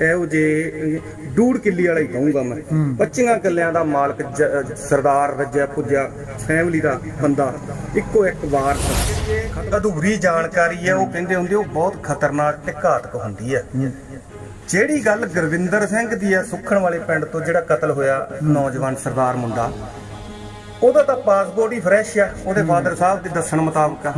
ਇਹੋ ਜੇ ਡੂੜ ਕਿੱਲੀ ਵਾਲਾ ਹੀ ਕਹੂੰਗਾ ਮੈਂ। 25 ਕਿੱਲਿਆਂ ਦਾ ਮਾਲਕ ਸਰਦਾਰ ਰੱਜਿਆ ਪੁੱਜਿਆ ਫੈਮਿਲੀ ਦਾ ਬੰਦਾ। ਇੱਕੋ ਇੱਕ ਵਾਰ ਅਧੂਰੀ ਜਾਣਕਾਰੀ ਹੈ ਉਹ ਕਹਿੰਦੇ ਹੁੰਦੇ ਉਹ ਬਹੁਤ ਖਤਰਨਾਕ ਤੇ ਘਾਤਕ ਹੁੰਦੀ ਹੈ। ਜਿਹੜੀ ਗੱਲ ਗੁਰਵਿੰਦਰ ਸਿੰਘ ਦੀ ਹੈ ਸੁੱਖਣ ਵਾਲੇ ਪਿੰਡ ਤੋਂ ਜਿਹੜਾ ਕਤਲ ਹੋਇਆ ਨੌਜਵਾਨ ਸਰਦਾਰ ਮੁੰਡਾ ਉਹਦਾ ਤਾਂ ਪਾਸਪੋਰਟ ਹੀ ਫਰੈਸ਼ ਆ ਉਹਦੇ ਫਾਦਰ ਸਾਹਿਬ ਦੇ ਦੱਸਣ ਮੁਤਾਬਕ ਆ।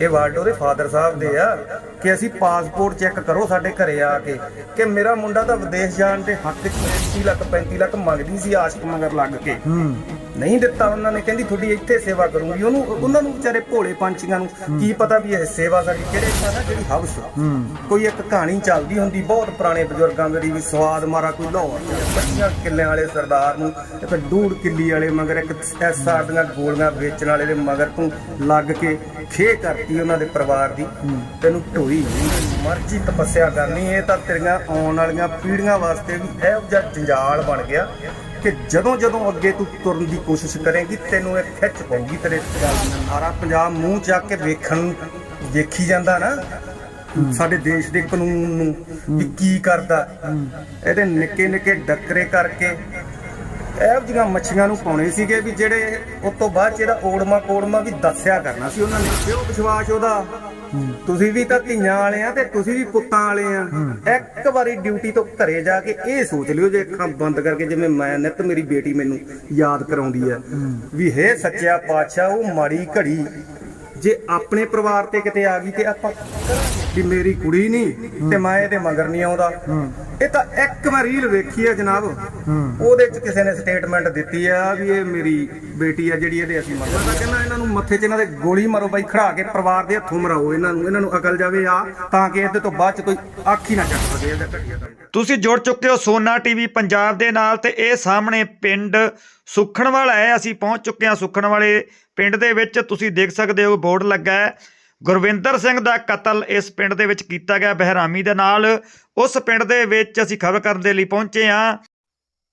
ਇਹ ਵਰਡ ਉਹਦੇ ਫਾਦਰ ਸਾਹਿਬ ਦੇ ਆ ਕਿ ਅਸੀਂ ਪਾਸਪੋਰਟ ਚੈੱਕ ਕਰੋ ਸਾਡੇ ਘਰੇ ਆ ਕੇ ਕਿ ਮੇਰਾ ਮੁੰਡਾ ਤਾਂ ਵਿਦੇਸ਼ ਜਾਣ ਦੇ ਹੱਕ 'ਚ 30 ਲੱਖ 35 ਲੱਖ ਮੰਗਦੀ ਸੀ ਆਸ਼ਕ ਮਗਰ ਲੱਗ ਕੇ। ਨਹੀਂ ਦਿੱਤਾ ਉਹਨਾਂ ਨੇ ਕਹਿੰਦੀ ਤੁਹਾਡੀ ਇੱਥੇ ਸੇਵਾ ਕਰੂੰਗੀ। ਉਹਨੂੰ ਉਹਨਾਂ ਨੂੰ ਵਿਚਾਰੇ ਭੋਲੇ ਪੰਛੀਆਂ ਨੂੰ ਕੀ ਪਤਾ ਵੀ ਇਹ ਸੇਵਾ ਸਾਡੀ ਕਿਹੜੇ ਨਾ ਜਿਹੜੀ ਹਵਸ ਕੋਈ ਇੱਕ ਕਹਾਣੀ ਚੱਲਦੀ ਹੁੰਦੀ ਬਹੁਤ ਪੁਰਾਣੇ ਬਜ਼ੁਰਗਾਂ ਦੀ ਵੀ ਸਵਾਦ ਮਾਰਾ ਕੋਈ ਲਾਹੌਰ 25 ਕਿੱਲਿਆਂ ਵਾਲੇ ਸਰਦਾਰ ਨੂੰ ਇੱਕ ਡੂੜ ਕਿੱਲੀ ਵਾਲੇ ਮਗਰ ਇੱਕ ਐਸਆਰ ਦੀਆਂ ਗੋਲੀਆਂ ਵੇਚਣ ਵਾਲੇ ਦੇ ਮਗਰ ਤੂੰ ਲੱਗ ਕੇ ਖੇ ਕਰਤੀ ਉਹਨਾਂ ਦੇ ਪਰਿਵਾਰ ਦੀ। ਤੈਨੂੰ ਢੋਈ ਮਰਜ਼ੀ ਤਪੱਸਿਆ ਕਰਨੀ ਇਹ ਤਾਂ ਤੇਰੀਆਂ ਆਉਣ ਵਾਲੀਆਂ ਪੀੜ੍ਹੀਆਂ ਵਾਸਤੇ ਵੀ ਇਹੋ ਜਿਹਾ ਜੰਜਾਲ ਬਣ ਗਿਆ ਕਿ ਜਦੋਂ ਜਦੋਂ ਅੱਗੇ ਤੂੰ ਤੁਰਨ ਦੀ ਕੋਸ਼ਿਸ਼ ਕਰੇਂਗੀ ਤੈਨੂੰ ਇਹ ਖਿੱਚ ਪਊਗੀ ਤੇਰੇ ਸਾਰਾ ਪੰਜਾਬ ਮੂੰਹ ਚੱਕ ਕੇ ਵੇਖਣ ਵੇਖੀ ਜਾਂਦਾ ਨਾ। ਸਾਡੇ ਦੇਸ਼ ਦੇ ਕਾਨੂੰਨ ਨੂੰ ਵੀ ਕੀ ਕਰਦਾ। ਇਹਦੇ ਨਿੱਕੇ ਨਿੱਕੇ ਡੱਕਰੇ ਕਰਕੇ ਇਹੋ ਜਿਹੀਆਂ ਮੱਛੀਆਂ ਨੂੰ ਪਾਉਣੇ ਸੀਗੇ ਵੀ ਜਿਹੜੇ ਉਸ ਤੋਂ ਬਾਅਦ 'ਚ ਇਹਦਾ ਓੜਮਾ ਕੋੜਮਾ ਵੀ ਦੱਸਿਆ ਕਰਨਾ ਸੀ ਉਹਨਾਂ ਨੇ। ਕਿਉਂ ਵਿਸ਼ਵਾਸ ਉਹਦਾ? ਤੁਸੀਂ ਵੀ ਤਾਂ ਧੀਆਂ ਵਾਲੇ ਆ ਤੇ ਤੁਸੀਂ ਵੀ ਪੁੱਤਾਂ ਵਾਲੇ ਆ। ਇੱਕ ਵਾਰੀ ਡਿਊਟੀ ਤੋਂ ਘਰੇ ਜਾ ਕੇ ਇਹ ਸੋਚ ਲਿਓ ਜੇ ਅੱਖਾਂ ਬੰਦ ਕਰਕੇ ਜਿਵੇਂ ਮੈਂ ਨਿੱਤ ਮੇਰੀ ਬੇਟੀ ਮੈਨੂੰ ਯਾਦ ਕਰਾਉਂਦੀ ਆ ਵੀ ਹੇ ਸੱਚਿਆ ਪਾਤਸ਼ਾਹ ਉਹ ਮਾੜੀ ਘੜੀ ਜੇ ਆਪਣੇ ਪਰਿਵਾਰ ਤੇ ਕਿਤੇ ਆ ਗਈ ਤੇ ਆਪਾਂ ਵੀ ਮੇਰੀ ਕੁੜੀ ਨਹੀਂ ਤੇ ਮੈਂ ਇਹਦੇ ਮਗਰ ਨਹੀਂ ਆਉਂਦਾ। ਇਹ ਤਾਂ ਇੱਕ ਮੈਂ ਰੀਲ ਵੇਖੀ ਹੈ ਜਨਾਬ। ਉਹਦੇ ਚ ਕਿਸੇ ਨੇ ਸਟੇਟਮੈਂਟ ਦਿੱਤੀ ਆ ਵੀ ਇਹ ਮੇਰੀ ਬੇਟੀ ਆ, ਜਿਹੜੀ ਇਹਦੇ ਅਸੀਂ ਮਗਰ ਕਹਿੰਦਾ ਇਹਨਾਂ ਨੂੰ ਮੱਥੇ 'ਚ ਇਹਨਾਂ ਦੇ ਗੋਲੀ ਮਾਰੋ ਬਾਈ, ਖੜਾ ਕੇ ਪਰਿਵਾਰ ਦੇ ਹੱਥੋਂ ਮਰਾਓ ਇਹਨਾਂ ਨੂੰ। ਇਹਨਾਂ ਨੂੰ ਅਕਲ ਜਾਵੇ ਆ, ਤਾਂ ਕਿ ਇਹਦੇ ਤੋਂ ਬਾਅਦ ਚ ਕੋਈ ਆਖੀ ਨਾ ਚੱਕ ਸਕੇ ਇਹਦਾ ਘਟੀਆ ਤੁਸੀਂ ਜੁੜ ਚੁੱਕੇ ਹੋ ਸੋਨਾ ਟੀਵੀ ਪੰਜਾਬ ਦੇ ਨਾਲ ਤੇ ਇਹ ਸਾਹਮਣੇ ਪਿੰਡ ਸੁਖਣ ਵਾਲਾ ਹੈ। ਅਸੀਂ ਪਹੁੰਚ ਚੁੱਕੇ ਹਾਂ ਸੁਖਣ ਵਾਲੇ ਪਿੰਡ ਦੇ ਵਿੱਚ। ਤੁਸੀਂ ਦੇਖ ਸਕਦੇ ਹੋ ਬੋਰਡ ਲੱਗਾ ਹੈ। ਗੁਰਵਿੰਦਰ ਸਿੰਘ ਦਾ ਕਤਲ ਇਸ ਪਿੰਡ ਦੇ ਵਿੱਚ ਕੀਤਾ ਗਿਆ। ਬਹਿਰਾਮੀ ਦੇ ਨਾਲ ਉਸ ਪਿੰਡ ਦੇ ਵਿੱਚ ਅਸੀਂ ਖਬਰ ਕਰਨ ਦੇ ਲਈ ਪਹੁੰਚੇ ਹਾਂ।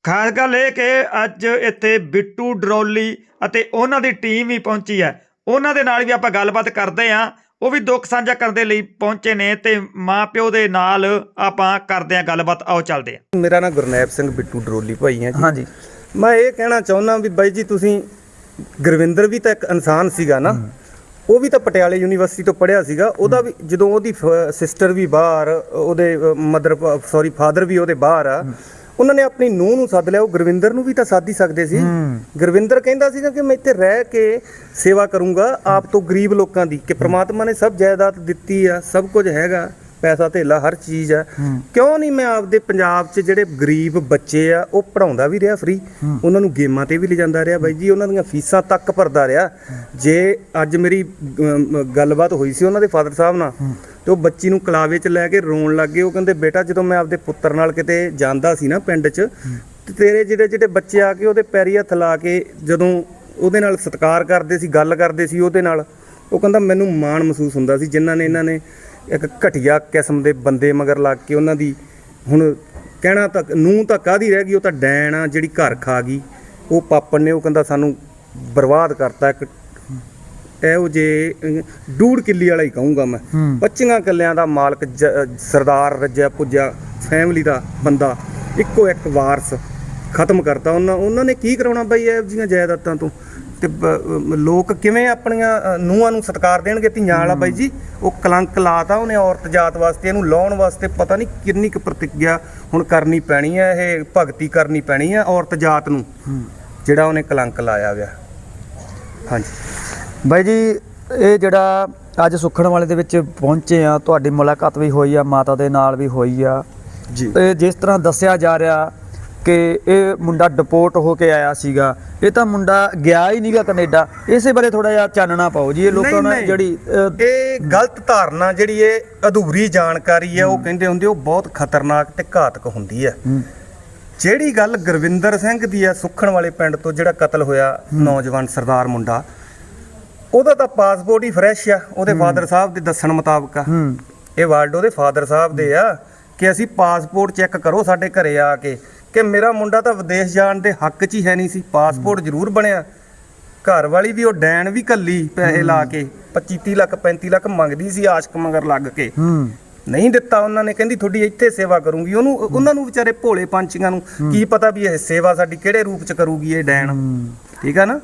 ਖਾਸ ਗੱਲ ਇਹ ਕਿ ਅੱਜ ਇੱਥੇ ਬਿੱਟੂ ਡਰੋਲੀ ਅਤੇ ਉਹਨਾਂ ਦੀ ਟੀਮ ਵੀ ਪਹੁੰਚੀ ਹੈ। ਉਹਨਾਂ ਦੇ ਨਾਲ ਵੀ ਆਪਾਂ ਗੱਲਬਾਤ ਕਰਦੇ ਹਾਂ। ਉਹ ਵੀ ਦੁੱਖ ਸਾਂਝਾ ਕਰਨ ਦੇ ਲਈ ਪਹੁੰਚੇ ਨੇ ਤੇ ਮਾਂ ਪਿਓ ਦੇ ਨਾਲ ਆਪਾਂ ਕਰਦੇ ਹਾਂ ਗੱਲਬਾਤ। ਆਓ ਚੱਲਦੇ ਹਾਂ। ਮੇਰਾ ਨਾਮ ਗੁਰਨੈਬ ਸਿੰਘ ਬਿੱਟੂ ਡਰੋਲੀ ਭਾਈ ਹੈ ਜੀ। ਹਾਂਜੀ। ਮੈਂ ਇਹ ਕਹਿਣਾ ਚਾਹੁੰਦਾ ਵੀ ਬਾਈ ਜੀ ਤੁਸੀਂ ਗੁਰਵਿੰਦਰ ਵੀ ਤਾਂ ਇੱਕ ਇਨਸਾਨ ਸੀਗਾ ਨਾ। ਉਹ ਵੀ ਤਾਂ ਪਟਿਆਲੇ ਯੂਨੀਵਰਸਿਟੀ ਤੋਂ ਪੜ੍ਹਿਆ ਸੀਗਾ ਉਹਦਾ ਵੀ ਜਦੋਂ ਉਹਦੀ ਸਿਸਟਰ ਵੀ ਬਾਹਰ ਉਹਦੇ ਮਦਰ ਸੌਰੀ ਫਾਦਰ ਵੀ ਉਹਦੇ ਬਾਹਰ ਆ ਉਹਨਾਂ ਨੇ ਆਪਣੀ ਨੂੰਹ ਨੂੰ ਸੱਦ ਲਿਆ ਉਹ ਗੁਰਵਿੰਦਰ ਨੂੰ ਵੀ ਤਾਂ ਸੱਦ ਹੀ ਸਕਦੇ ਸੀ। ਗੁਰਵਿੰਦਰ ਕਹਿੰਦਾ ਸੀਗਾ ਕਿ ਮੈਂ ਇੱਥੇ ਰਹਿ ਕੇ ਸੇਵਾ ਕਰੂੰਗਾ ਆਪ ਤੋਂ ਗਰੀਬ ਲੋਕਾਂ ਦੀ ਕਿ ਪ੍ਰਮਾਤਮਾ ਨੇ ਸਭ ਜਾਇਦਾਦ ਦਿੱਤੀ ਆ ਸਭ ਕੁਝ ਹੈਗਾ। ਪੈਸਾ ਧੇਲਾ ਹਰ ਚੀਜ਼ ਆ। ਕਿਉਂ ਨਹੀਂ ਮੈਂ ਆਪਦੇ ਪੰਜਾਬ 'ਚ ਜਿਹੜੇ ਗਰੀਬ ਬੱਚੇ ਆ ਉਹ ਪੜਾਉਂਦਾ ਵੀ ਰਿਹਾ ਫ੍ਰੀ ਉਹਨਾਂ ਨੂੰ ਗੇਮਾਂ ਤੇ ਵੀ ਲਿਜਾਂਦਾ ਰਿਹਾ। ਬਾਈ ਜੀ ਉਹਨਾਂ ਦੀਆਂ ਫੀਸਾਂ ਤੱਕ ਭਰਦਾ ਰਿਹਾ। ਜੇ ਅੱਜ ਮੇਰੀ ਗੱਲਬਾਤ ਹੋਈ ਸੀ ਉਹਨਾਂ ਦੇ ਫਾਦਰ ਸਾਹਿਬ ਨਾਲ ਤੇ ਉਹ ਬੱਚੀ ਨੂੰ ਕਲਾਵੇ 'ਚ ਲੈ ਕੇ ਰੋਣ ਲੱਗ ਗਏ। ਉਹ ਕਹਿੰਦੇ ਬੇਟਾ ਜਦੋਂ ਮੈਂ ਆਪਦੇ ਪੁੱਤਰ ਨਾਲ ਕਿਤੇ ਜਾਂਦਾ ਸੀ ਨਾ ਪਿੰਡ 'ਚ ਤੇ ਤੇਰੇ ਜਿਹੜੇ ਜਿਹੜੇ ਬੱਚੇ ਆ ਕੇ ਉਹਦੇ ਪੈਰੀ ਹੱਥ ਲਾ ਕੇ ਜਦੋਂ ਉਹਦੇ ਨਾਲ ਸਤਿਕਾਰ ਕਰਦੇ ਸੀ ਗੱਲ ਕਰਦੇ ਸੀ ਉਹਦੇ ਨਾਲ ਉਹ ਕਹਿੰਦਾ ਮੈਨੂੰ ਮਾਣ ਮਹਿਸੂਸ ਹੁੰਦਾ ਸੀ ਜਿਨ੍ਹਾਂ ਨੇ ਇਹਨਾਂ ਨੇ ਇੱਕ ਘਟੀਆ ਕਿਸਮ ਦੇ ਬੰਦੇ ਮਗਰ ਲੱਗ ਕੇ ਉਹਨਾਂ ਦੀ ਹੁਣ ਕਹਿਣਾ ਤਾਂ ਨੂੰ ਤਾਂ ਕਾਦੀ ਰਹਿ ਗਈ ਉਹ ਤਾਂ ਡੈਣ ਆ ਜਿਹੜੀ ਘਰ ਖਾ ਗਈ। ਉਹ ਪਾਪਣ ਨੇ ਉਹ ਕਹਿੰਦਾ ਸਾਨੂੰ ਬਰਬਾਦ ਕਰਤਾ ਇੱਕ ਇਹੋ ਜੇ ਡੂੜ ਕਿੱਲੀ ਵਾਲਾ ਹੀ ਕਹੂੰਗਾ ਮੈਂ। 25 ਕਿੱਲਿਆਂ ਦਾ ਮਾਲਕ ਸਰਦਾਰ ਰੱਜਿਆ ਪੁੱਜਿਆ ਫੈਮਿਲੀ ਦਾ ਬੰਦਾ ਇੱਕੋ ਇੱਕ ਵਾਰਸ ਖਤਮ ਕਰਤਾ ਉਹਨਾਂ ਉਹਨਾਂ ਨੇ ਕੀ ਕਰਾਉਣਾ ਬਈ ਇਹੋ ਜੀਆਂ ਜਾਇਦਾਦਾਂ ਤੋਂ? ਤੇ ਲੋਕ ਕਿਵੇਂ ਆਪਣੀਆਂ ਨੂੰਹਾਂ ਨੂੰ ਸਤਿਕਾਰ ਦੇਣਗੇ ਧੀਆਂ ਵਾਲਾ ਬਾਈ ਜੀ? ਉਹ ਕਲੰਕ ਲਾਤਾ ਉਹਨੇ ਔਰਤ ਜਾਤ ਵਾਸਤੇ ਇਹਨੂੰ ਲਾਉਣ ਵਾਸਤੇ ਪਤਾ ਨਹੀਂ ਕਿੰਨੀ ਕੁ ਪ੍ਰਤੀਗਿਆ ਹੁਣ ਕਰਨੀ ਪੈਣੀ ਹੈ ਇਹ ਭਗਤੀ ਕਰਨੀ ਪੈਣੀ ਹੈ ਔਰਤ ਜਾਤ ਨੂੰ ਜਿਹੜਾ ਉਹਨੇ ਕਲੰਕ ਲਾਇਆ ਗਿਆ ਹਾਂਜੀ। ਬਾਈ ਜੀ ਇਹ ਜਿਹੜਾ ਅੱਜ ਸੁਖਣ ਵਾਲੇ ਦੇ ਵਿੱਚ ਪਹੁੰਚੇ ਆ ਤੁਹਾਡੀ ਮੁਲਾਕਾਤ ਵੀ ਹੋਈ ਆ ਮਾਤਾ ਦੇ ਨਾਲ ਵੀ ਹੋਈ ਆ। ਜੀ। ਤੇ ਜਿਸ ਤਰ੍ਹਾਂ ਦੱਸਿਆ ਜਾ ਰਿਹਾ ਕਿ ਇਹ ਮੁੰਡਾ ਡਿਪੋਰਟ ਹੋ ਕੇ ਆਇਆ ਸੀਗਾ। ਇਹ ਤਾਂ ਮੁੰਡਾ ਗਿਆ ਹੀ ਨਹੀਂਗਾ ਕੈਨੇਡਾ। ਇਸੇ ਬਾਰੇ ਥੋੜਾ ਜਿਹਾ ਚਾਨਣਾ ਪਾਓ ਜੀ ਇਹ ਲੋਕਾਂ ਨੂੰ। ਜਿਹੜੀ ਇਹ ਗਲਤ ਧਾਰਨਾ ਜਿਹੜੀ ਇਹ ਅਧੂਰੀ ਜਾਣਕਾਰੀ ਹੈ ਉਹ ਕਹਿੰਦੇ ਹੁੰਦੇ ਉਹ ਬਹੁਤ ਖਤਰਨਾਕ ਤੇ ਘਾਤਕ ਹੁੰਦੀ ਹੈ। ਜਿਹੜੀ ਗੱਲ ਗੁਰਵਿੰਦਰ ਸਿੰਘ ਦੀ ਹੈ ਸੁੱਖਣ ਵਾਲੇ ਪਿੰਡ ਤੋਂ ਜਿਹੜਾ ਕਤਲ ਹੋਇਆ ਨੌਜਵਾਨ ਸਰਦਾਰ ਮੁੰਡਾ ਉਹਦਾ ਤਾਂ ਪਾਸਪੋਰਟ ਹੀ ਫਰੈਸ਼ ਆ ਉਹਦੇ ਫਾਦਰ ਸਾਹਿਬ ਦੇ ਦੱਸਣ ਮੁਤਾਬਕ ਆ। ਇਹ ਵਰਡ ਉਹਦੇ ਫਾਦਰ ਸਾਹਿਬ ਦੇ ਆ ਕਿ ਅਸੀਂ ਪਾਸਪੋਰਟ ਚੈੱਕ ਕਰੋ ਸਾਡੇ ਘਰੇ ਆ ਕੇ। ਕਿ ਮੇਰਾ ਮੁੰਡਾ ਤਾਂ ਵਿਦੇਸ਼ ਜਾਣ ਦੇ ਹੱਕ 'ਚ ਹੀ ਹੈ ਨਹੀਂ ਸੀ ਪਾਸਪੋਰਟ ਜ਼ਰੂਰ ਬਣਿਆ। ਘਰ ਵਾਲੀ ਵੀ ਉਹ ਡੈਣ ਵੀ ਕੱਲੀ ਪੈਸੇ ਲਾ ਕੇ 25 30 ਲੱਖ 35 ਲੱਖ ਮੰਗਦੀ ਸੀ ਆਸ਼ਕ ਮਗਰ ਲੱਗ ਕੇ। ਹੂੰ। ਨਹੀਂ ਦਿੱਤਾ ਉਹਨਾਂ ਨੇ ਕਹਿੰਦੀ ਤੁਹਾਡੀ ਇੱਥੇ ਸੇਵਾ ਕਰੂੰਗੀ। ਉਹਨੂੰ ਉਹਨਾਂ ਨੂੰ ਵਿਚਾਰੇ ਭੋਲੇ ਪੰਛੀਆਂ ਨੂੰ ਕੀ ਪਤਾ ਵੀ ਇਹ ਸੇਵਾ ਸਾਡੀ ਕਿਹੜੇ ਰੂਪ ਚ ਕਰੂਗੀ ਇਹ ਡੈਣ। ਠੀਕ ਆ ਨਾ?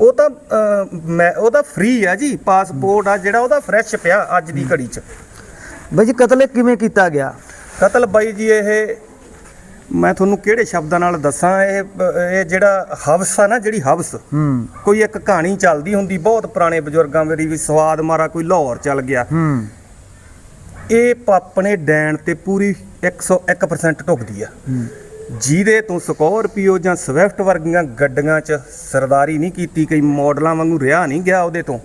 ਉਹ ਤਾਂ ਮੈਂ ਉਹਦਾ ਫ੍ਰੀ ਆ ਜੀ ਪਾਸਪੋਰਟ ਆ ਜਿਹੜਾ ਉਹਦਾ ਫਰੈਸ਼ ਪਿਆ ਅੱਜ ਦੀ ਘੜੀ ਚ। ਬਾਈ ਜੀ ਕਤਲ ਕਿਵੇਂ ਕੀਤਾ ਗਿਆ? ਕਤਲ ਬਾਈ ਜੀ ਇਹ ਮੈਂ ਤੁਹਾਨੂੰ ਕਿਹੜੇ ਸ਼ਬਦਾਂ ਨਾਲ ਦੱਸਾਂ? ਇਹ ਇਹ ਜਿਹੜਾ ਹਵਸ ਆ ਨਾ ਜਿਹੜੀ ਹਵਸ ਹੂੰ। ਕੋਈ ਇੱਕ ਕਹਾਣੀ ਚੱਲਦੀ ਹੁੰਦੀ ਬਹੁਤ ਪੁਰਾਣੇ ਬਜ਼ੁਰਗਾਂ ਮੇਰੀ ਵੀ ਸਵਾਦ ਮਾਰਾ ਕੋਈ ਲਾਹੌਰ ਚੱਲ ਗਿਆ। ਹੂੰ। ਇਹ ਪ- ਆਪਣੇ ਡੈਣ ਤੇ ਪੂਰੀ 101% ਢੁਕਦੀ ਆ। ਜਿਹਦੇ ਤੋਂ ਸਕੋਰਪੀਓ ਜਾਂ ਸਵਿਫਟ ਵਰਗੀਆਂ ਗੱਡੀਆਂ 'ਚ ਸਰਦਾਰੀ ਨਹੀਂ ਕੀਤੀ ਕਈ ਮਾਡਲਾਂ ਵਾਂਗੂ ਰਿਹਾ ਨਹੀਂ ਗਿਆ ਉਹਦੇ ਤੋਂ।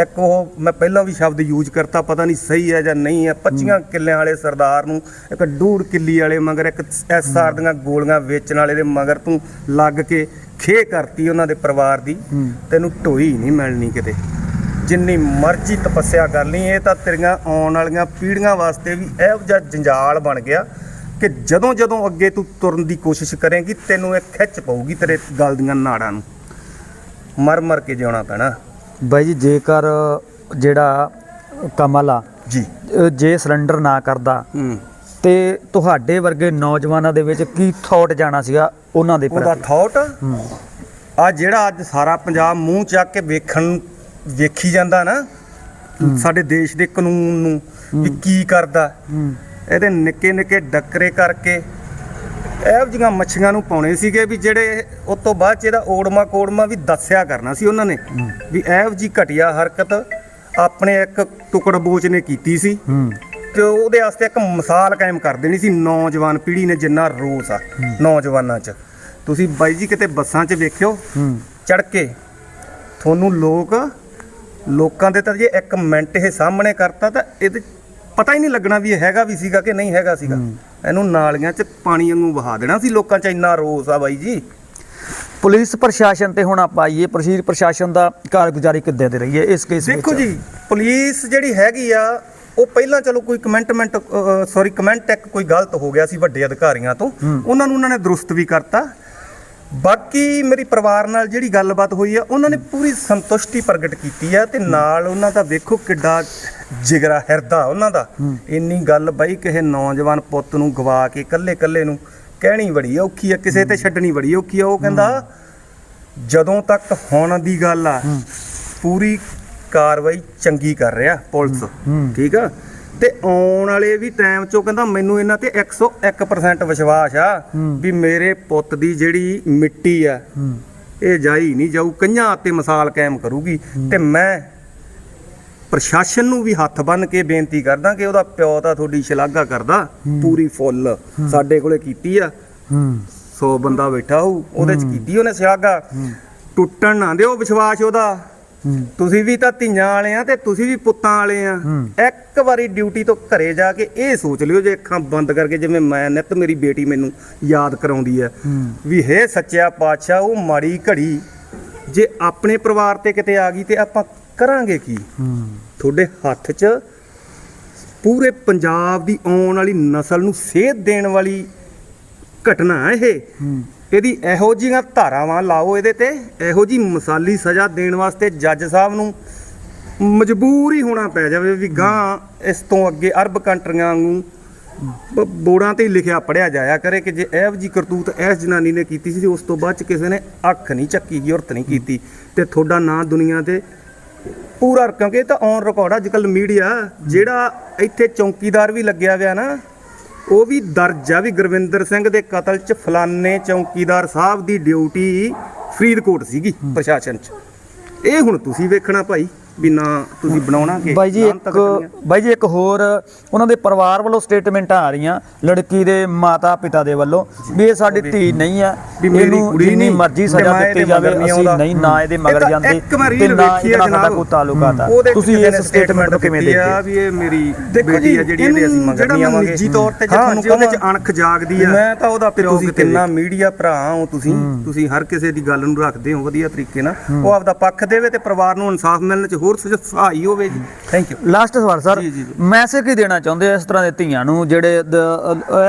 ਇੱਕ ਉਹ ਮੈਂ ਪਹਿਲਾਂ ਵੀ ਸ਼ਬਦ ਯੂਜ਼ ਕਰਤਾ ਪਤਾ ਨਹੀਂ ਸਹੀ ਹੈ ਜਾਂ ਨਹੀਂ ਹੈ 25 ਕਿੱਲਿਆਂ ਵਾਲੇ ਸਰਦਾਰ ਨੂੰ ਇੱਕ ਡੂੜ ਕਿੱਲੀ ਵਾਲੇ ਮਗਰ ਇੱਕ ਐਸਆਰ ਦੀਆਂ ਗੋਲੀਆਂ ਵੇਚਣ ਵਾਲੇ ਦੇ ਮਗਰ ਤੂੰ ਲੱਗ ਕੇ ਖੇ ਕਰਤੀ ਉਹਨਾਂ ਦੇ ਪਰਿਵਾਰ ਦੀ। ਤੈਨੂੰ ਢੋਈ ਨਹੀਂ ਮਿਲਣੀ ਕਿਤੇ। ਜਿੰਨੀ ਮਰਜ਼ੀ ਤਪੱਸਿਆ ਕਰ ਲਈ ਇਹ ਤਾਂ ਤੇਰੀਆਂ ਆਉਣ ਵਾਲੀਆਂ ਪੀੜ੍ਹੀਆਂ ਵਾਸਤੇ ਵੀ ਇਹੋ ਜਿਹਾ ਜੰਜਾਲ ਬਣ ਗਿਆ। ਕਿ ਜਦੋਂ ਜਦੋਂ ਅੱਗੇ ਤੂੰ ਤੁਰਨ ਦੀ ਕੋਸ਼ਿਸ਼ ਕਰੇਂਗੀ ਤੈਨੂੰ ਇਹ ਖਿੱਚ ਪਊਗੀ ਤੇਰੇ ਗਲ ਦੀਆਂ ਨਾੜਾਂ ਨੂੰ। ਮਰ ਮਰ ਕੇ ਜਿਉਣਾ ਪੈਣਾ। ਬਾਈ ਜੀ ਜੇਕਰ ਜਿਹੜਾ ਕਮਲ ਆ ਜੀ। ਜੇ ਸਿਲੰਡਰ ਨਾ ਕਰਦਾ ਤੇ ਤੁਹਾਡੇ ਵਰਗੇ ਨੌਜਵਾਨਾਂ ਦੇ ਵਿੱਚ ਕੀ ਥੌਟ ਜਾਣਾ ਸੀਗਾ? ਉਹਨਾਂ ਦੇ ਉਹਦਾ ਪ੍ਰਤੀ। ਥਾਟ ਹੂੰ। ਆ ਜਿਹੜਾ ਅੱਜ ਸਾਰਾ ਪੰਜਾਬ ਮੂੰਹ ਚੱਕ ਕੇ ਵੇਖਣ ਵੇਖੀ ਜਾਂਦਾ ਨਾ ਸਾਡੇ ਦੇਸ਼ ਦੇ ਕਾਨੂੰਨ ਨੂੰ ਵੀ ਕੀ ਕਰਦਾ। ਇਹਦੇ ਨਿੱਕੇ ਨਿੱਕੇ ਡੱਕਰੇ ਕਰਕੇ ਇਹੋ ਜਿਹੀਆਂ ਮੱਛੀਆਂ ਨੂੰ ਪਾਉਣੇ ਸੀਗੇ ਵੀ ਜਿਹੜੇ ਉਸ ਤੋਂ ਬਾਅਦ 'ਚ ਇਹਦਾ ਓੜਮਾ ਕੋੜਮਾ ਵੀ ਦੱਸਿਆ ਕਰਨਾ ਸੀ ਉਹਨਾਂ ਨੇ ਵੀ ਇਹੋ ਜੀ ਘਟੀਆ ਹਰਕਤ ਆਪਣੇ ਇੱਕ ਟੁਕੜ ਬੋਚ ਨੇ ਕੀਤੀ ਸੀ ਤੇ ਉਹਦੇ ਵਾਸਤੇ ਇੱਕ ਮਿਸਾਲ ਕਾਇਮ ਕਰ ਦੇਣੀ ਸੀ ਨੌਜਵਾਨ ਪੀੜ੍ਹੀ ਨੇ ਜਿੰਨਾ ਰੋਸ ਆ ਨੌਜਵਾਨਾਂ 'ਚ। ਤੁਸੀਂ ਬਾਈ ਜੀ ਕਿਤੇ ਬੱਸਾਂ 'ਚ ਵੇਖਿਓ ਚੜ ਕੇ ਤੁਹਾਨੂੰ ਲੋਕ ਲੋਕਾਂ ਦੇ ਤਾਂ ਜੇ ਇੱਕ ਮਿੰਟ ਇਹ ਸਾਹਮਣੇ ਕਰਤਾ ਤਾਂ ਇਹਦੇ ਪਤਾ ਹੀ ਨਹੀਂ ਲੱਗਣਾ ਵੀ ਇਹ ਹੈਗਾ ਵੀ ਸੀਗਾ ਕਿ ਨਹੀਂ ਹੈਗਾ ਸੀਗਾ। ਇਹਨੂੰ ਨਾਲੀਆਂ 'ਚ ਪਾਣੀ ਵਾਂਗੂ ਵਹਾ ਦੇਣਾ ਸੀ ਲੋਕਾਂ 'ਚ ਇੰਨਾ ਰੋਸ ਆ ਬਾਈ ਜੀ। ਪੁਲਿਸ ਪ੍ਰਸ਼ਾਸਨ ਤੇ ਹੁਣ ਆਪਾਂ ਆਈਏ ਪ੍ਰਸ਼ੀਰ ਪ੍ਰਸ਼ਾਸਨ ਦਾ ਕਾਰਗੁਜ਼ਾਰੀ ਕਿੱਦਾਂ ਦੀ ਰਹੀ ਹੈ ਇਸ ਕੇਸ ਵਿੱਚ? ਦੇਖੋ ਜੀ ਪੁਲਿਸ ਜਿਹੜੀ ਹੈਗੀ ਆ ਉਹ ਪਹਿਲਾਂ ਚਲੋ ਕੋਈ ਕਮੈਂਟਮੈਂਟ ਸੌਰੀ ਕਮੈਂਟ ਇੱਕ ਕੋਈ ਗਲਤ ਹੋ ਗਿਆ ਸੀ ਵੱਡੇ ਅਧਿਕਾਰੀਆਂ ਤੋਂ ਉਹਨਾਂ ਨੂੰ ਉਹਨਾਂ ਨੇ ਦਰੁਸਤ ਵੀ ਕਰਤਾ। ਬਾਕੀ ਮੇਰੀ ਪਰਿਵਾਰ ਨਾਲ ਜਿਹੜੀ ਗੱਲਬਾਤ ਹੋਈ ਆ ਉਹਨਾਂ ਨੇ ਪੂਰੀ ਸੰਤੁਸ਼ਟੀ ਪ੍ਰਗਟ ਕੀਤੀ ਆ ਤੇ ਨਾਲ ਉਹਨਾਂ ਦਾ ਵੇਖੋ ਕਿੱਡਾ ਜਿਗਰਾ ਹਿਰਦਾ ਉਹਨਾਂ ਦਾ। ਇੰਨੀ ਗੱਲ ਬਾਈ ਕਿਸੇ ਨੌਜਵਾਨ ਪੁੱਤ ਨੂੰ ਗਵਾ ਕੇ ਇਕੱਲੇ ਇਕੱਲੇ ਨੂੰ ਕਹਿਣੀ ਬੜੀ ਔਖੀ ਆ ਕਿਸੇ ਤੇ ਛੱਡਣੀ ਬੜੀ ਔਖੀ ਆ। ਉਹ ਕਹਿੰਦਾ ਜਦੋਂ ਤੱਕ ਹੁਣ ਦੀ ਗੱਲ ਆ ਪੂਰੀ ਕਾਰਵਾਈ ਚੰਗੀ ਕਰ ਰਿਹਾ ਪੁਲਿਸ। ਠੀਕ ਆ? ਤੇ ਆਉਣ ਵਾਲੇ ਵੀ ਟਾਈਮ ਚੋਂ ਕਹਿੰਦਾ ਮੈਨੂੰ ਇਹਨਾਂ ਤੇ 101% ਵਿਸ਼ਵਾਸ ਆ ਵੀ ਮੇਰੇ ਪੁੱਤ ਦੀ ਜਿਹੜੀ ਮਿੱਟੀ ਆ ਇਹ ਜਾਈ ਨਹੀਂ ਜਾਊ ਕੰਨਾਂ ਤੇ ਮਿਸਾਲ ਕਾਇਮ ਕਰੂਗੀ। ਤੇ ਮੈਂ ਪ੍ਰਸ਼ਾਸਨ ਨੂੰ ਵੀ ਹੱਥ ਬੰਨ ਕੇ ਬੇਨਤੀ ਕਰਦਾ ਕਿ ਉਹਦਾ ਪਿਓ ਤਾਂ ਤੁਹਾਡੀ ਸ਼ਲਾਘਾ ਕਰਦਾ ਪੂਰੀ ਫੁੱਲ ਸਾਡੇ ਕੋਲੇ ਕੀਤੀ ਆ। ਹੂੰ। 100 ਬੰਦਾ ਬੈਠਾ ਹੋਊ ਉਹਦੇ ਚ ਕੀਤੀ ਉਹਨੇ ਸ਼ਲਾਘਾ। ਟੁੱਟਣ ਨਾ ਦਿਓ ਵਿਸ਼ਵਾਸ ਉਹਦਾ। ਤੁਸੀਂ ਵੀ ਤਾਂ ਧੀਆਂ ਵਾਲੇ ਆ ਤੇ ਤੁਸੀਂ ਵੀ ਪੁੱਤਾਂ ਵਾਲੇ ਆ। ਇੱਕ ਵਾਰੀ ਡਿਊਟੀ ਤੋਂ ਘਰੇ ਜਾ ਕੇ ਇਹ ਸੋਚ ਲਿਓ ਜੇ ਅੱਖਾਂ ਬੰਦ ਕਰਕੇ ਜਿਵੇਂ ਮੈਂ ਨਿੱਤ ਮੇਰੀ ਬੇਟੀ ਮੈਨੂੰ ਯਾਦ ਕਰਾਉਂਦੀ ਹੈ। ਵੀ ਹੇ ਸੱਚਿਆ ਪਾਤਸ਼ਾਹ ਉਹ ਮਾੜੀ ਘੜੀ ਜੇ ਆਪਣੇ ਪਰਿਵਾਰ ਤੇ ਕਿਤੇ ਆ ਗਈ ਤੇ ਆਪਾਂ ਕਰਾਂਗੇ ਕੀ? ਤੁਹਾਡੇ ਹੱਥ 'ਚ ਪੂਰੇ ਪੰਜਾਬ ਦੀ ਆਉਣ ਵਾਲੀ ਨਸਲ ਨੂੰ ਸੇਧ ਦੇਣ ਵਾਲੀ ਘਟਨਾ ਹੈ ਇਹ। ਇਹਦੀ ਇਹੋ ਜਿਹੀਆਂ ਧਾਰਾਵਾਂ ਲਾਓ ਇਹਦੇ ਤੇ ਇਹੋ ਜੀ ਮਸਾਲੀ ਸਜ਼ਾ ਦੇਣ ਵਾਸਤੇ ਜੱਜ ਸਾਹਿਬ ਨੂੰ ਮਜਬੂਰ ਹੀ ਹੋਣਾ ਪੈ ਜਾਵੇ ਵੀ ਗਾਂ ਇਸ ਤੋਂ ਅੱਗੇ ਅਰਬ ਕੰਟਰੀਆਂ ਨੂੰ ਬ- ਬੋਰਡਾਂ ਤੇ ਲਿਖਿਆ ਪੜਿਆ ਜਾਇਆ ਕਰੇ ਕਿ ਜੇ ਇਹੋ ਜੀ ਕਰਤੂਤ ਇਸ ਜਨਾਨੀ ਨੇ ਕੀਤੀ ਸੀ ਉਸ ਤੋਂ ਬਾਅਦ ਚ ਕਿਸੇ ਨੇ ਅੱਖ ਨਹੀਂ ਚੱਕੀ ਜ਼ਰੂਰਤ ਨਹੀਂ ਕੀਤੀ। ਤੇ ਤੁਹਾਡਾ ਨਾਂ ਦੁਨੀਆ ਤੇ ਪੂਰਾ ਕਿਉਂਕਿ ਇਹ ਤਾਂ ਔਨ ਰਿਕਾਰਡ ਅੱਜ ਕੱਲ ਮੀਡੀਆ ਜਿਹੜਾ ਇੱਥੇ ਚੌਕੀਦਾਰ ਵੀ ਲੱਗਿਆ ਹੋਇਆ ਨਾ ਉਹ ਵੀ ਦਰਜ ਆ ਵੀ ਗੁਰਵਿੰਦਰ ਸਿੰਘ ਦੇ ਕਤਲ 'ਚ ਫਲਾਨੇ ਚੌਕੀਦਾਰ ਸਾਹਿਬ ਦੀ ਡਿਊਟੀ ਫਰੀਦਕੋਟ ਸੀਗੀ ਪ੍ਰਸ਼ਾਸਨ 'ਚ। ਇਹ ਹੁਣ ਤੁਸੀਂ ਵੇਖਣਾ ਭਾਈ। ਵੀ ਨਾ ਤੁਸੀਂ ਬਣਾਉਣਾ ਕਿ ਬਾਈ ਜੀ ਇੱਕ। ਬਾਈ ਜੀ ਇੱਕ ਹੋਰ ਉਹਨਾਂ ਦੇ ਪਰਿਵਾਰ ਵੱਲੋਂ ਸਟੇਟਮੈਂਟਾਂ ਆ ਰਹੀਆਂ ਲੜਕੀ ਦੇ ਮਾਤਾ ਪਿਤਾ ਦੇ ਵੱਲੋਂ ਵੀ ਇਹ ਸਾਡੀ ਧੀ ਨਹੀਂ ਆ ਵੀ ਮੇਰੀ ਇਹਨੂੰ ਕੁੜੀ ਜਿੰਨੀ ਨਹੀਂ, ਮਰਜ਼ੀ ਸਜ਼ਾ ਦਿੱਤੀ ਜਾਵੇ ਅਸੀਂ। ਨਹੀਂ ਨਾ ਇਹਦੇ ਇਹ ਮਗਰ ਜਾਂਦੇ ਤੇ ਨਾ ਇਹਦੇ ਸਾਡਾ ਕੋਈ ਤਾਲੁਕਾਤ ਆ ਤੁਸੀਂ ਇਸ ਸਟੇਟਮੈਂਟ ਨੂੰ ਕਿਵੇਂ ਦੇਖਦੇ ਆ ਵੀ ਇਹ ਮੇਰੀ ਬੇਟੀ ਆ ਜਿਹੜੀ ਇਹਦੇ ਅਸੀਂ ਮਗਰ ਨਹੀਂ ਆਵਾਂਗੇ। ਨਿੱਜੀ ਤੌਰ ਤੇ ਜੇ ਤੁਹਾਨੂੰ ਉਹਦੇ 'ਚ ਅਣਖ ਜਾਗਦੀ ਆ ਮੈਂ ਤਾਂ ਉਹਦਾ ਪਿਓ ਤੁਸੀਂ ਕਿੰਨਾ ਮੀਡੀਆ ਭਰਾ ਹੋ ਤੁਸੀਂ ਤੁਸੀਂ ਹਰ ਕਿਸੇ ਦੀ ਗੱਲ ਨੂੰ ਰੱਖਦੇ ਹੋ ਵਧੀਆ ਤਰੀਕੇ ਨਾਲ। ਉਹ ਆਪਦਾ ਪੱਖ ਦੇਵੇ ਤੇ ਪਰਿਵਾਰ ਨੂੰ ਇਨਸਾਫ ਮਿਲਣ 'ਚ ਹੋਰ ਸਹਾਈ ਹੋਵੇ ਜੀ। ਥੈਂਕ ਯੂ ਲਾਸਟ ਸਵਾਲ ਸਰ। ਮੈਸੇਜ ਕੀ ਦੇਣਾ ਚਾਹੁੰਦੇ ਇਸ ਤਰ੍ਹਾਂ ਦੇ ਧੀਆਂ ਨੂੰ ਜਿਹੜੇ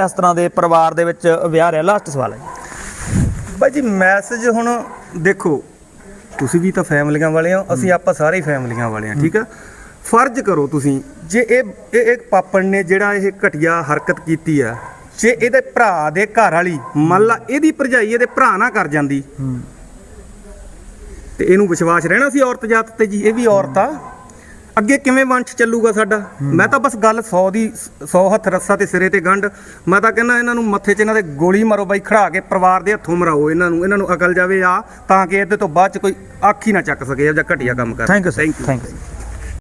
ਇਸ ਤਰ੍ਹਾਂ ਦੇ ਪਰਿਵਾਰ ਦੇ ਵਿੱਚ ਵਿਆਹ ਰਿਹਾ? ਲਾਸਟ ਸਵਾਲ ਹੈ ਬਾਈ ਜੀ ਮੈਸੇਜ ਹੁਣ ਦੇਖੋ ਤੁਸੀਂ ਵੀ ਤਾਂ ਫੈਮਲੀਆਂ ਵਾਲੇ ਹੋ ਅਸੀਂ ਆਪਾਂ ਸਾਰੇ ਫੈਮਲੀਆਂ ਵਾਲੇ ਆ ਠੀਕ ਆ? ਫਰਜ਼ ਕਰੋ ਤੁਸੀਂ ਜੇ ਇਹ ਇਹ ਇੱਕ ਪਾਪਣ ਨੇ ਜਿਹੜਾ ਇਹ ਘਟੀਆ ਹਰਕਤ ਕੀਤੀ ਆ ਜੇ ਇਹਦੇ ਭਰਾ ਦੇ ਘਰ ਵਾਲੀ ਮੰਨ ਲਾ ਇਹਦੀ ਭਰਜਾਈ ਇਹਦੇ ਭਰਾ ਨਾ ਕਰ ਜਾਂਦੀ ਤੇ ਇਹਨੂੰ ਵਿਸ਼ਵਾਸ ਰਹਿਣਾ ਸੀ ਔਰਤ ਜਾਤ ਤੇ ਜੀ ਇਹ ਵੀ ਔਰਤ ਆ। ਅੱਗੇ ਕਿਵੇਂ ਵੰਸ਼ ਚੱਲੂਗਾ ਸਾਡਾ? ਮੈਂ ਤਾਂ ਬਸ ਗੱਲ 100 ਦੀ 100 ਹੱਥ ਰੱਸਾ ਤੇ ਸਿਰੇ ਤੇ ਗੰਢ। ਮੈਂ ਤਾਂ ਕਹਿੰਦਾ ਇਹਨਾਂ ਨੂੰ ਮੱਥੇ 'ਚ ਇਹਨਾਂ ਦੇ ਗੋਲੀ ਮਾਰੋ ਬਾਈ ਖੜਾ ਕੇ ਪਰਿਵਾਰ ਦੇ ਹੱਥੋਂ ਮਰਾਓ ਇਹਨਾਂ ਨੂੰ। ਇਹਨਾਂ ਨੂੰ ਅਕਲ ਜਾਵੇ ਆ ਤਾਂ ਕਿ ਇਹਦੇ ਤੋਂ ਬਾਅਦ ਚ ਕੋਈ ਹੀ ਨਾ ਚੱਕ ਸਕੇ ਜਾਂ ਘਟੀਆ ਕੰਮ ਕਰ। Thank you. Thank you